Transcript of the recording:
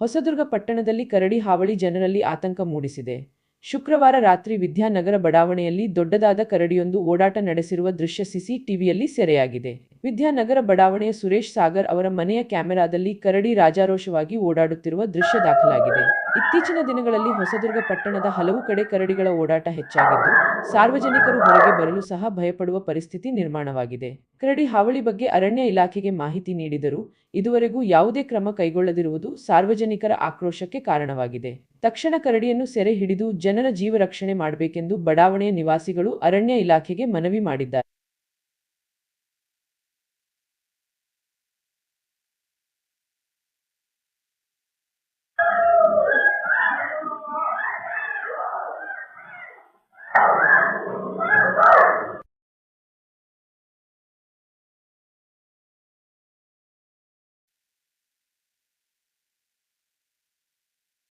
ಹೊಸದುರ್ಗ ಪಟ್ಟಣದಲ್ಲಿ ಕರಡಿ ಹಾವಳಿ ಜನರಲ್ಲಿ ಆತಂಕ ಮೂಡಿಸಿದೆ. ಶುಕ್ರವಾರ ರಾತ್ರಿ ವಿದ್ಯಾನಗರ ಬಡಾವಣೆಯಲ್ಲಿ ದೊಡ್ಡದಾದ ಕರಡಿಯೊಂದು ಓಡಾಟ ನಡೆಸಿರುವ ದೃಶ್ಯ ಸಿಸಿ ಟಿವಿಯಲ್ಲಿ ಸೆರೆಯಾಗಿದೆ. ವಿದ್ಯಾನಗರ ಬಡಾವಣೆಯ ಸುರೇಶ್ ಸಾಗರ್ ಅವರ ಮನೆಯ ಕ್ಯಾಮೆರಾದಲ್ಲಿ ಕರಡಿ ರಾಜಾರೋಷವಾಗಿ ಓಡಾಡುತ್ತಿರುವ ದೃಶ್ಯ ದಾಖಲಾಗಿದೆ. ಇತ್ತೀಚಿನ ದಿನಗಳಲ್ಲಿ ಹೊಸದುರ್ಗ ಪಟ್ಟಣದ ಹಲವು ಕಡೆ ಕರಡಿಗಳ ಓಡಾಟ ಹೆಚ್ಚಾಗಿದ್ದು ಸಾರ್ವಜನಿಕರು ಹೊರಗೆ ಬರಲು ಸಹ ಭಯಪಡುವ ಪರಿಸ್ಥಿತಿ ನಿರ್ಮಾಣವಾಗಿದೆ. ಕರಡಿ ಹಾವಳಿ ಬಗ್ಗೆ ಅರಣ್ಯ ಇಲಾಖೆಗೆ ಮಾಹಿತಿ ನೀಡಿದರೂ ಇದುವರೆಗೂ ಯಾವುದೇ ಕ್ರಮ ಕೈಗೊಳ್ಳದಿರುವುದು ಸಾರ್ವಜನಿಕರ ಆಕ್ರೋಶಕ್ಕೆ ಕಾರಣವಾಗಿದೆ. ತಕ್ಷಣ ಕರಡಿಯನ್ನು ಸೆರೆ ಹಿಡಿದು ಜನರ ಜೀವ ರಕ್ಷಣೆ ಮಾಡಬೇಕೆಂದು ಬಡಾವಣೆಯ ನಿವಾಸಿಗಳು ಅರಣ್ಯ ಇಲಾಖೆಗೆ ಮನವಿ ಮಾಡಿದ್ದಾರೆ.